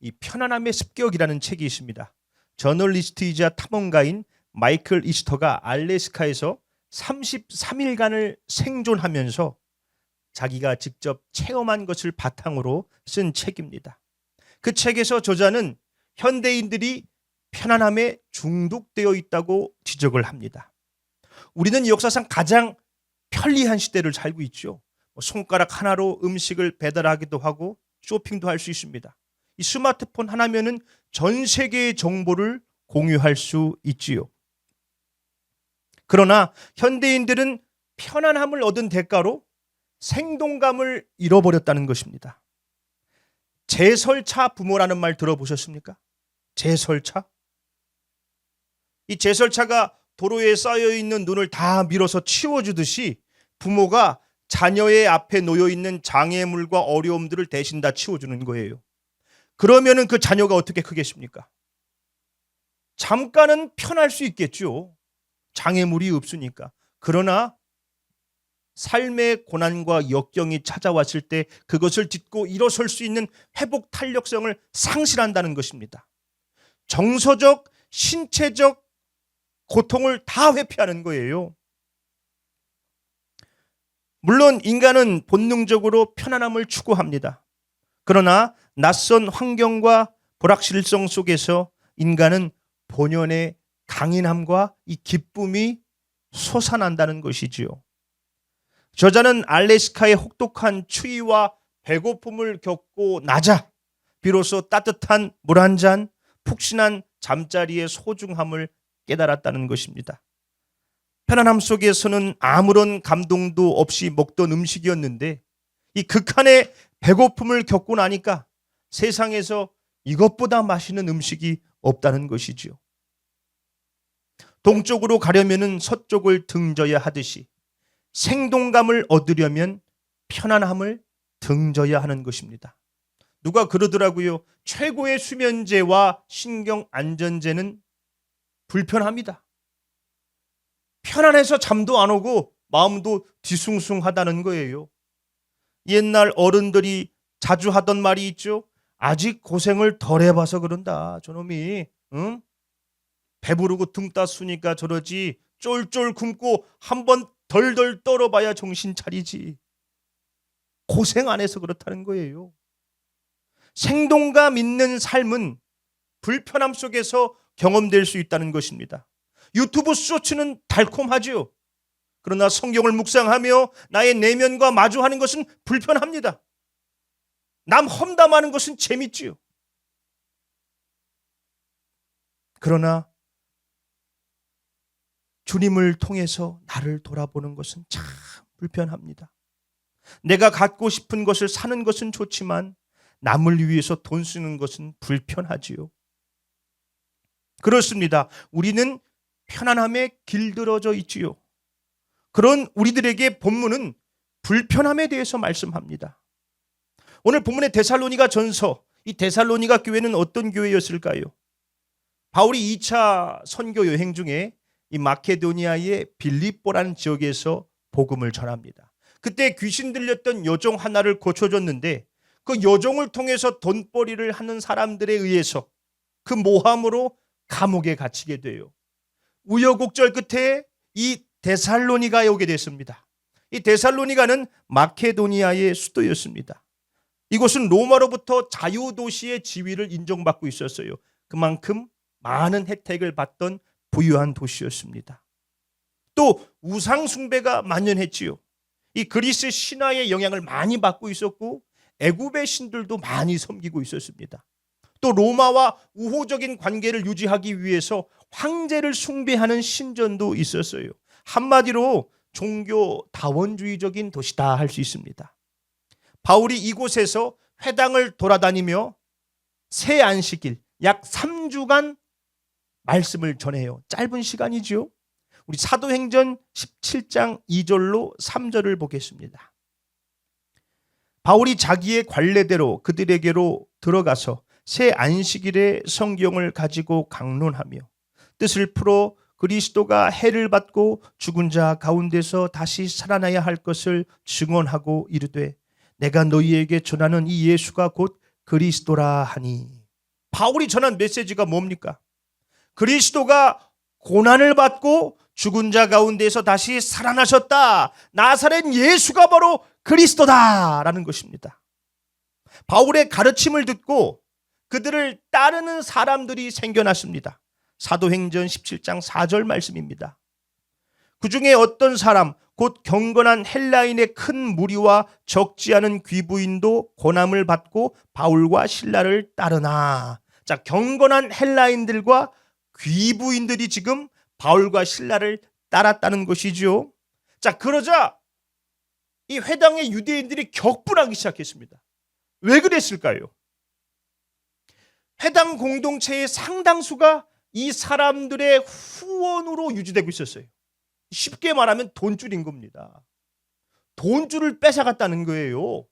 이 편안함의 습격이라는 책이 있습니다. 저널리스트이자 탐험가인 마이클 이스터가 알래스카에서 33일간을 생존하면서 자기가 직접 체험한 것을 바탕으로 쓴 책입니다. 그 책에서 저자는 현대인들이 편안함에 중독되어 있다고 지적을 합니다. 우리는 역사상 가장 편리한 시대를 살고 있죠. 뭐 손가락 하나로 음식을 배달하기도 하고 쇼핑도 할 수 있습니다. 이 스마트폰 하나면은 전 세계의 정보를 공유할 수 있지요. 그러나 현대인들은 편안함을 얻은 대가로 생동감을 잃어버렸다는 것입니다. 제설차 부모라는 말 들어보셨습니까? 제설차? 이 제설차가 도로에 쌓여 있는 눈을 다 밀어서 치워주듯이 부모가 자녀의 앞에 놓여 있는 장애물과 어려움들을 대신 다 치워주는 거예요. 그러면은 그 자녀가 어떻게 크겠습니까? 잠깐은 편할 수 있겠죠. 장애물이 없으니까. 그러나 삶의 고난과 역경이 찾아왔을 때 그것을 딛고 일어설 수 있는 회복 탄력성을 상실한다는 것입니다. 정서적, 신체적 고통을 다 회피하는 거예요. 물론 인간은 본능적으로 편안함을 추구합니다. 그러나 낯선 환경과 불확실성 속에서 인간은 본연의 강인함과 이 기쁨이 솟아난다는 것이지요. 저자는 알래스카의 혹독한 추위와 배고픔을 겪고 나자 비로소 따뜻한 물 한 잔, 푹신한 잠자리의 소중함을 깨달았다는 것입니다. 편안함 속에서는 아무런 감동도 없이 먹던 음식이었는데 이 극한의 배고픔을 겪고 나니까 세상에서 이것보다 맛있는 음식이 없다는 것이지요. 동쪽으로 가려면은 서쪽을 등져야 하듯이 생동감을 얻으려면 편안함을 등져야 하는 것입니다. 누가 그러더라고요. 최고의 수면제와 신경 안전제는 불편합니다. 편안해서 잠도 안 오고 마음도 뒤숭숭하다는 거예요. 옛날 어른들이 자주 하던 말이 있죠. 아직 고생을 덜 해봐서 그런다. 저놈이 응? 배부르고 등 따스니까 저러지. 쫄쫄 굶고 한 번 덜덜 떨어봐야 정신 차리지. 고생 안 해서 그렇다는 거예요. 생동감 있는 삶은 불편함 속에서 경험될 수 있다는 것입니다. 유튜브 쇼츠는 달콤하지요. 그러나 성경을 묵상하며 나의 내면과 마주하는 것은 불편합니다. 남 험담하는 것은 재밌지요. 그러나 주님을 통해서 나를 돌아보는 것은 참 불편합니다. 내가 갖고 싶은 것을 사는 것은 좋지만 남을 위해서 돈 쓰는 것은 불편하지요. 그렇습니다. 우리는 편안함에 길들어져 있지요. 그런 우리들에게 본문은 불편함에 대해서 말씀합니다. 오늘 본문의 데살로니가 전서, 이 데살로니가 교회는 어떤 교회였을까요? 바울이 2차 선교 여행 중에 이 마케도니아의 빌립보라는 지역에서 복음을 전합니다. 그때 귀신 들렸던 여종 하나를 고쳐줬는데 그 여종을 통해서 돈벌이를 하는 사람들에 의해서 그 모함으로 감옥에 갇히게 돼요. 우여곡절 끝에 이 데살로니가에 오게 됐습니다. 이 데살로니가는 마케도니아의 수도였습니다. 이곳은 로마로부터 자유도시의 지위를 인정받고 있었어요. 그만큼 많은 혜택을 받던 부유한 도시였습니다. 또 우상숭배가 만연했지요. 이 그리스 신화의 영향을 많이 받고 있었고 애굽의 신들도 많이 섬기고 있었습니다. 또 로마와 우호적인 관계를 유지하기 위해서 황제를 숭배하는 신전도 있었어요. 한마디로 종교 다원주의적인 도시다 할 수 있습니다. 바울이 이곳에서 회당을 돌아다니며 새 안식일 약 3주간 말씀을 전해요. 짧은 시간이지요. 우리 사도행전 17장 2절로 3절을 보겠습니다. 바울이 자기의 관례대로 그들에게로 들어가서 새 안식일에 성경을 가지고 강론하며 뜻을 풀어 그리스도가 해를 받고 죽은 자 가운데서 다시 살아나야 할 것을 증언하고 이르되 내가 너희에게 전하는 이 예수가 곧 그리스도라 하니 바울이 전한 메시지가 뭡니까? 그리스도가 고난을 받고 죽은 자 가운데서 다시 살아나셨다. 나사렛 예수가 바로 그리스도다라는 것입니다. 바울의 가르침을 듣고 그들을 따르는 사람들이 생겨났습니다. 사도행전 17장 4절 말씀입니다. 그 중에 어떤 사람, 곧 경건한 헬라인의 큰 무리와 적지 않은 귀부인도 고난을 받고 바울과 신라를 따르나. 자, 경건한 헬라인들과 귀부인들이 지금 바울과 신라를 따랐다는 것이지요. 자, 그러자 이 회당의 유대인들이 격분하기 시작했습니다. 왜 그랬을까요? 해당 공동체의 상당수가 이 사람들의 후원으로 유지되고 있었어요. 쉽게 말하면 돈줄인 겁니다. 돈줄을 뺏어갔다는 거예요.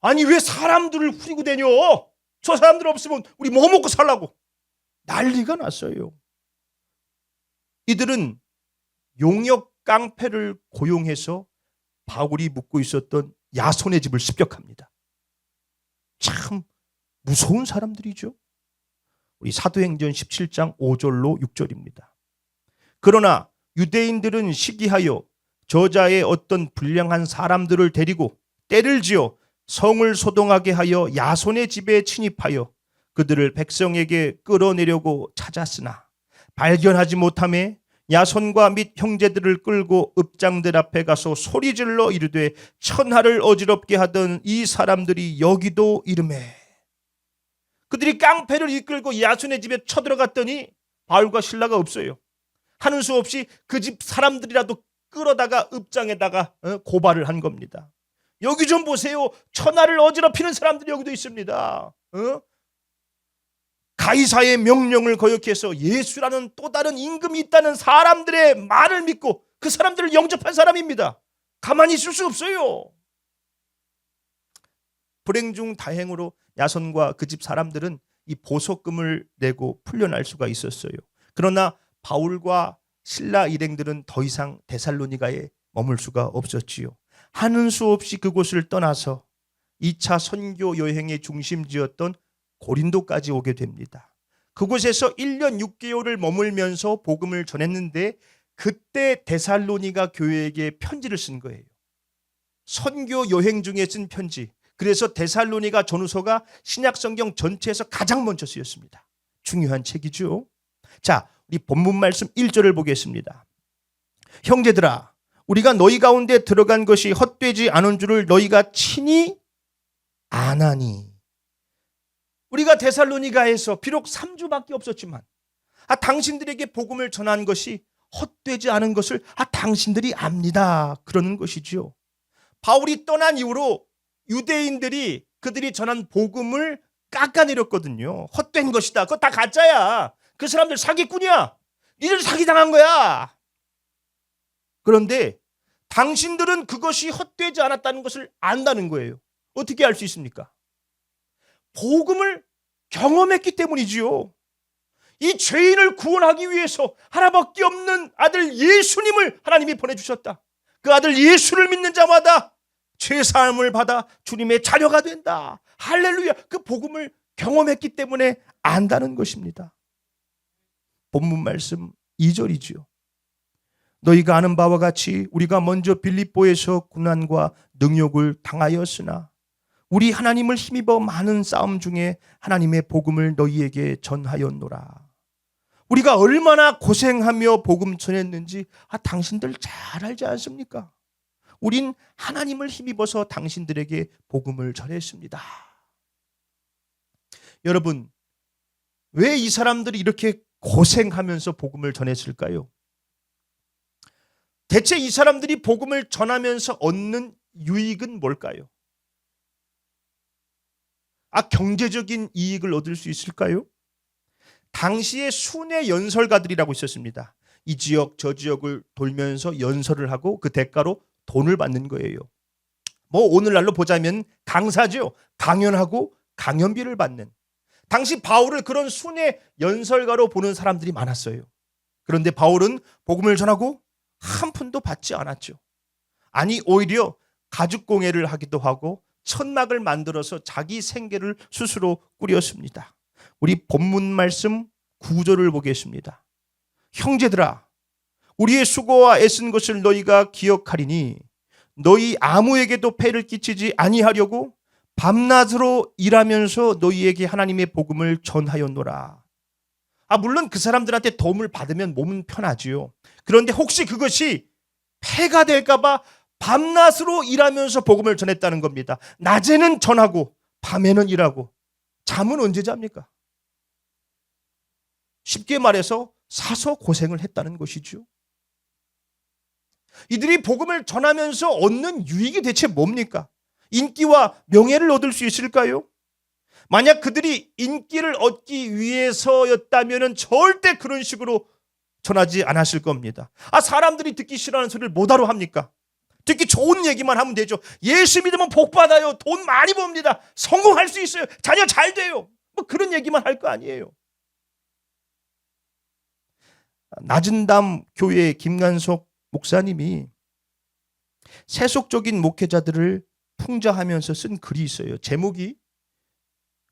아니 왜 사람들을 후리고 다녀? 저 사람들 없으면 우리 뭐 먹고 살라고 난리가 났어요. 이들은 용역 깡패를 고용해서 바울이 묵고 있었던 야손의 집을 습격합니다. 참 무서운 사람들이죠. 우리 사도행전 17장 5절로 6절입니다. 그러나 유대인들은 시기하여 저자의 어떤 불량한 사람들을 데리고 때를 지어 성을 소동하게 하여 야손의 집에 침입하여 그들을 백성에게 끌어내려고 찾았으나 발견하지 못함에 야손과 및 형제들을 끌고 읍장들 앞에 가서 소리질러 이르되 천하를 어지럽게 하던 이 사람들이 여기도 이름에 그들이 깡패를 이끌고 야손의 집에 쳐들어갔더니 바울과 신라가 없어요. 하는 수 없이 그 집 사람들이라도 끌어다가 읍장에다가 어, 고발을 한 겁니다. 여기 좀 보세요. 천하를 어지럽히는 사람들이 여기도 있습니다. 어? 가이사의 명령을 거역해서 예수라는 또 다른 임금이 있다는 사람들의 말을 믿고 그 사람들을 영접한 사람입니다. 가만히 있을 수 없어요. 불행 중 다행으로 야손과 그 집 사람들은 이 보석금을 내고 풀려날 수가 있었어요. 그러나 바울과 신라 일행들은 더 이상 데살로니가에 머물 수가 없었지요. 하는 수 없이 그곳을 떠나서 2차 선교 여행의 중심지였던 고린도까지 오게 됩니다. 그곳에서 1년 6개월을 머물면서 복음을 전했는데 그때 데살로니가 교회에게 편지를 쓴 거예요. 선교 여행 중에 쓴 편지. 그래서 데살로니가 전후서가 신약 성경 전체에서 가장 먼저 쓰였습니다. 중요한 책이죠. 자, 우리 본문 말씀 1절을 보겠습니다. 형제들아, 우리가 너희 가운데 들어간 것이 헛되지 않은 줄을 너희가 친히 아나니. 우리가 데살로니가에서 비록 3주밖에 없었지만 아 당신들에게 복음을 전한 것이 헛되지 않은 것을 아 당신들이 압니다. 그러는 것이지요. 바울이 떠난 이후로 유대인들이 그들이 전한 복음을 깎아내렸거든요. 헛된 것이다. 그거 다 가짜야. 그 사람들 사기꾼이야. 니들 사기당한 거야. 그런데 당신들은 그것이 헛되지 않았다는 것을 안다는 거예요. 어떻게 알 수 있습니까? 복음을 경험했기 때문이지요. 이 죄인을 구원하기 위해서 하나밖에 없는 아들 예수님을 하나님이 보내주셨다. 그 아들 예수를 믿는 자마다 죄사함을 받아 주님의 자녀가 된다. 할렐루야. 그 복음을 경험했기 때문에 안다는 것입니다. 본문 말씀 2절이지요. 너희가 아는 바와 같이 우리가 먼저 빌립보에서 고난과 능욕을 당하였으나 우리 하나님을 힘입어 많은 싸움 중에 하나님의 복음을 너희에게 전하였노라. 우리가 얼마나 고생하며 복음 전했는지 아 당신들 잘 알지 않습니까? 우린 하나님을 힘입어서 당신들에게 복음을 전했습니다. 여러분, 왜 이 사람들이 이렇게 고생하면서 복음을 전했을까요? 대체 이 사람들이 복음을 전하면서 얻는 유익은 뭘까요? 아, 경제적인 이익을 얻을 수 있을까요? 당시에 순회 연설가들이라고 있었습니다. 이 지역 저 지역을 돌면서 연설을 하고 그 대가로 돈을 받는 거예요. 뭐 오늘날로 보자면 강사죠. 강연하고 강연비를 받는. 당시 바울을 그런 순회 연설가로 보는 사람들이 많았어요. 그런데 바울은 복음을 전하고 한 푼도 받지 않았죠. 아니 오히려 가죽 공예를 하기도 하고 천막을 만들어서 자기 생계를 스스로 꾸렸습니다. 우리 본문 말씀 구절을 보겠습니다. 형제들아, 우리의 수고와 애쓴 것을 너희가 기억하리니 너희 아무에게도 폐를 끼치지 아니하려고 밤낮으로 일하면서 너희에게 하나님의 복음을 전하였노라. 아, 물론 그 사람들한테 도움을 받으면 몸은 편하지요. 그런데 혹시 그것이 폐가 될까봐 밤낮으로 일하면서 복음을 전했다는 겁니다. 낮에는 전하고 밤에는 일하고 잠은 언제 잡니까? 쉽게 말해서 사서 고생을 했다는 것이죠. 이들이 복음을 전하면서 얻는 유익이 대체 뭡니까? 인기와 명예를 얻을 수 있을까요? 만약 그들이 인기를 얻기 위해서였다면 절대 그런 식으로 전하지 않았을 겁니다. 아, 사람들이 듣기 싫어하는 소리를 뭐하러 합니까? 듣기 좋은 얘기만 하면 되죠. 예수 믿으면 복 받아요. 돈 많이 법니다. 성공할 수 있어요. 자녀 잘 돼요. 뭐 그런 얘기만 할 거 아니에요. 낮은 담 교회 김관석 목사님이 세속적인 목회자들을 풍자하면서 쓴 글이 있어요. 제목이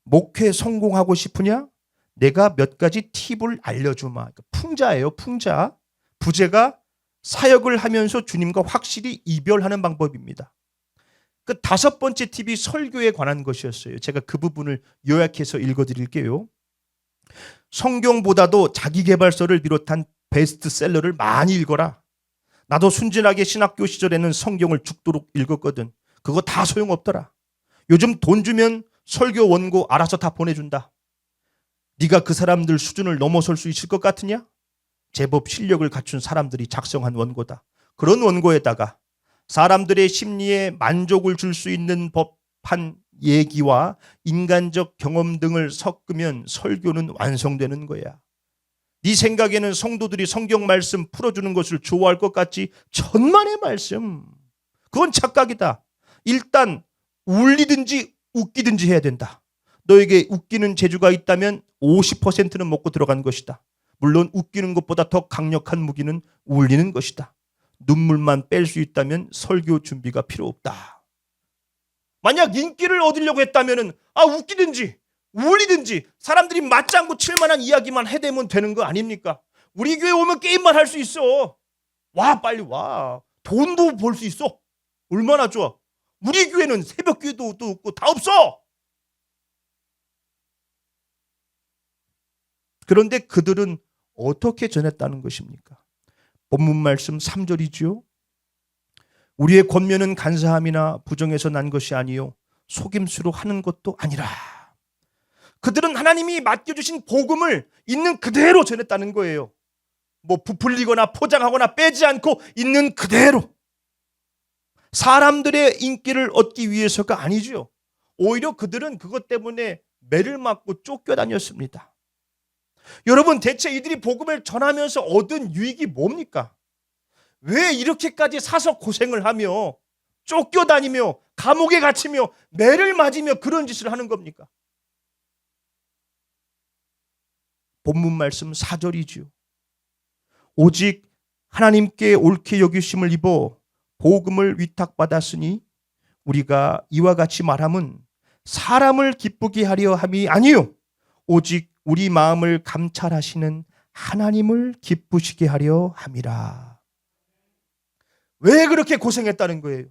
목회 성공하고 싶으냐? 내가 몇 가지 팁을 알려주마. 그러니까 풍자예요, 풍자. 부제가 사역을 하면서 주님과 확실히 이별하는 방법입니다. 그 다섯 번째 팁이 설교에 관한 것이었어요. 제가 그 부분을 요약해서 읽어드릴게요. 성경보다도 자기개발서를 비롯한 베스트셀러를 많이 읽어라. 나도 순진하게 신학교 시절에는 성경을 죽도록 읽었거든. 그거 다 소용없더라. 요즘 돈 주면 설교 원고 알아서 다 보내준다. 네가 그 사람들 수준을 넘어설 수 있을 것 같으냐? 제법 실력을 갖춘 사람들이 작성한 원고다. 그런 원고에다가 사람들의 심리에 만족을 줄 수 있는 법한 얘기와 인간적 경험 등을 섞으면 설교는 완성되는 거야. 네 생각에는 성도들이 성경 말씀 풀어주는 것을 좋아할 것 같지? 천만의 말씀. 그건 착각이다. 일단 울리든지 웃기든지 해야 된다. 너에게 웃기는 재주가 있다면 50%는 먹고 들어간 것이다. 물론 웃기는 것보다 더 강력한 무기는 울리는 것이다. 눈물만 뺄 수 있다면 설교 준비가 필요 없다. 만약 인기를 얻으려고 했다면은 아 웃기든지 울리든지 사람들이 맞장구 칠 만한 이야기만 해대면 되는 거 아닙니까? 우리 교회 오면 게임만 할 수 있어. 와 빨리 와. 돈도 벌 수 있어. 얼마나 좋아. 우리 교회는 새벽 기도도 없고 다 없어. 그런데 그들은 어떻게 전했다는 것입니까? 본문 말씀 3절이지요. 우리의 권면은 간사함이나 부정에서 난 것이 아니요 속임수로 하는 것도 아니라 그들은 하나님이 맡겨주신 복음을 있는 그대로 전했다는 거예요. 뭐 부풀리거나 포장하거나 빼지 않고 있는 그대로 사람들의 인기를 얻기 위해서가 아니죠. 오히려 그들은 그것 때문에 매를 맞고 쫓겨다녔습니다. 여러분 대체 이들이 복음을 전하면서 얻은 유익이 뭡니까? 왜 이렇게까지 사서 고생을 하며 쫓겨다니며 감옥에 갇히며 매를 맞으며 그런 짓을 하는 겁니까? 본문 말씀 4절이지요. 오직 하나님께 옳게 여기심을 입어 복음을 위탁받았으니 우리가 이와 같이 말함은 사람을 기쁘게 하려 함이 아니요 오직 우리 마음을 감찰하시는 하나님을 기쁘시게 하려 함이라. 왜 그렇게 고생했다는 거예요?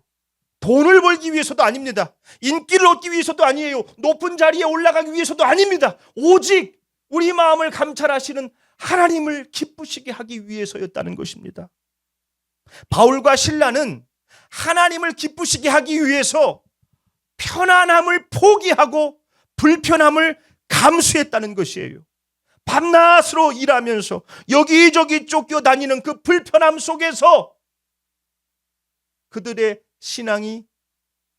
돈을 벌기 위해서도 아닙니다. 인기를 얻기 위해서도 아니에요. 높은 자리에 올라가기 위해서도 아닙니다. 오직 우리 마음을 감찰하시는 하나님을 기쁘시게 하기 위해서였다는 것입니다. 바울과 신라는 하나님을 기쁘시게 하기 위해서 편안함을 포기하고 불편함을 감수했다는 것이에요. 밤낮으로 일하면서 여기저기 쫓겨다니는 그 불편함 속에서 그들의 신앙이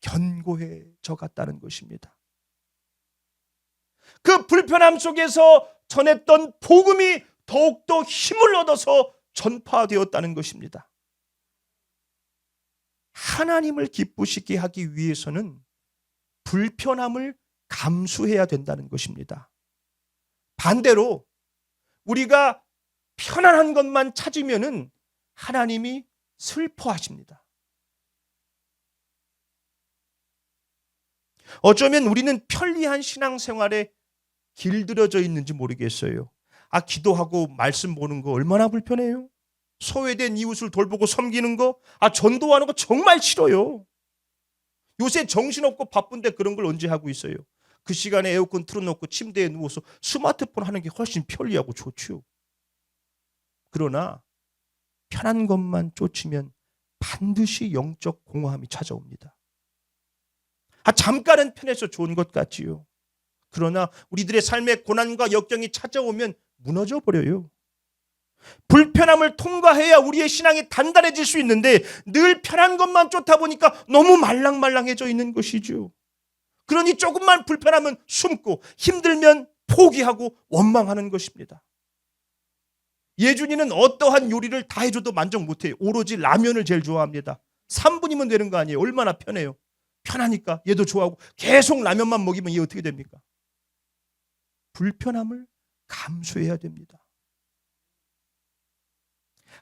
견고해져 갔다는 것입니다. 그 불편함 속에서 전했던 복음이 더욱더 힘을 얻어서 전파되었다는 것입니다. 하나님을 기쁘시게 하기 위해서는 불편함을 감수해야 된다는 것입니다. 반대로 우리가 편안한 것만 찾으면은 하나님이 슬퍼하십니다. 어쩌면 우리는 편리한 신앙생활에 길들여져 있는지 모르겠어요. 아, 기도하고 말씀 보는 거 얼마나 불편해요? 소외된 이웃을 돌보고 섬기는 거, 아, 전도하는 거 정말 싫어요. 요새 정신없고 바쁜데 그런 걸 언제 하고 있어요? 그 시간에 에어컨 틀어놓고 침대에 누워서 스마트폰 하는 게 훨씬 편리하고 좋죠. 그러나 편한 것만 쫓으면 반드시 영적 공허함이 찾아옵니다. 아, 잠깐은 편해서 좋은 것 같지요. 그러나 우리들의 삶의 고난과 역경이 찾아오면 무너져 버려요. 불편함을 통과해야 우리의 신앙이 단단해질 수 있는데 늘 편한 것만 쫓다 보니까 너무 말랑말랑해져 있는 것이죠. 그러니 조금만 불편하면 숨고 힘들면 포기하고 원망하는 것입니다. 예준이는 어떠한 요리를 다 해줘도 만족 못해요. 오로지 라면을 제일 좋아합니다. 3분이면 되는 거 아니에요. 얼마나 편해요. 편하니까 얘도 좋아하고 계속 라면만 먹이면 얘 어떻게 됩니까? 불편함을 감수해야 됩니다.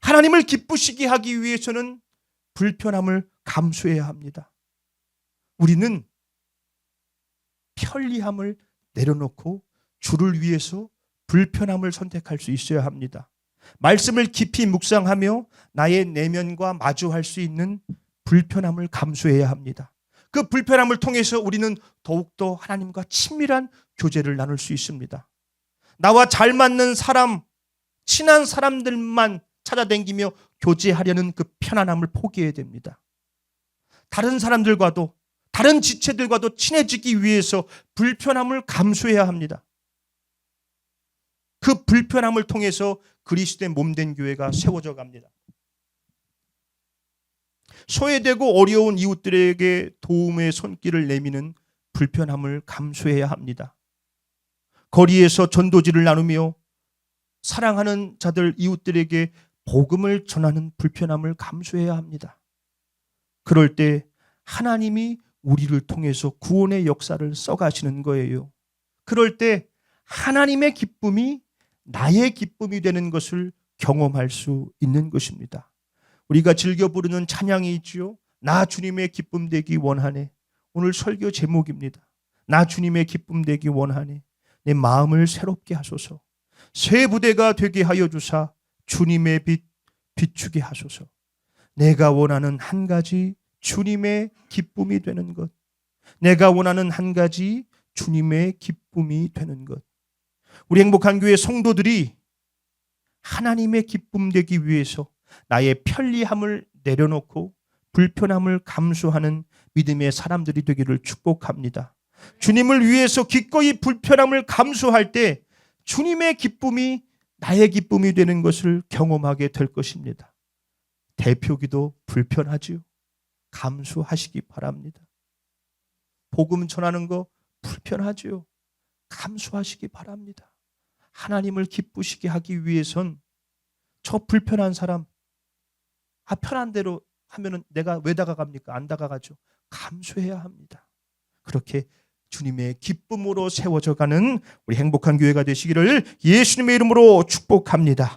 하나님을 기쁘시게 하기 위해서는 불편함을 감수해야 합니다. 우리는 편리함을 내려놓고 주를 위해서 불편함을 선택할 수 있어야 합니다. 말씀을 깊이 묵상하며 나의 내면과 마주할 수 있는 불편함을 감수해야 합니다. 그 불편함을 통해서 우리는 더욱더 하나님과 친밀한 교제를 나눌 수 있습니다. 나와 잘 맞는 사람, 친한 사람들만 찾아다니며 교제하려는 그 편안함을 포기해야 됩니다. 다른 사람들과도 다른 지체들과도 친해지기 위해서 불편함을 감수해야 합니다. 그 불편함을 통해서 그리스도의 몸된 교회가 세워져 갑니다. 소외되고 어려운 이웃들에게 도움의 손길을 내미는 불편함을 감수해야 합니다. 거리에서 전도지를 나누며 사랑하는 자들 이웃들에게 복음을 전하는 불편함을 감수해야 합니다. 그럴 때 하나님이 우리를 통해서 구원의 역사를 써가시는 거예요. 그럴 때 하나님의 기쁨이 나의 기쁨이 되는 것을 경험할 수 있는 것입니다. 우리가 즐겨 부르는 찬양이 있지요. 나 주님의 기쁨 되기 원하네. 오늘 설교 제목입니다. 나 주님의 기쁨 되기 원하네. 내 마음을 새롭게 하소서. 새 부대가 되게 하여 주사 주님의 빛 비추게 하소서. 내가 원하는 한 가지 주님의 기쁨이 되는 것. 내가 원하는 한 가지 주님의 기쁨이 되는 것. 우리 행복한 교회 성도들이 하나님의 기쁨 되기 위해서 나의 편리함을 내려놓고 불편함을 감수하는 믿음의 사람들이 되기를 축복합니다. 주님을 위해서 기꺼이 불편함을 감수할 때 주님의 기쁨이 나의 기쁨이 되는 것을 경험하게 될 것입니다. 대표기도 불편하지요. 감수하시기 바랍니다. 복음 전하는 거 불편하지요. 감수하시기 바랍니다. 하나님을 기쁘시게 하기 위해선 저 불편한 사람 아 편한 대로 하면은 내가 왜 다가갑니까? 안 다가가죠. 감수해야 합니다. 그렇게 주님의 기쁨으로 세워져 가는 우리 행복한 교회가 되시기를 예수님의 이름으로 축복합니다.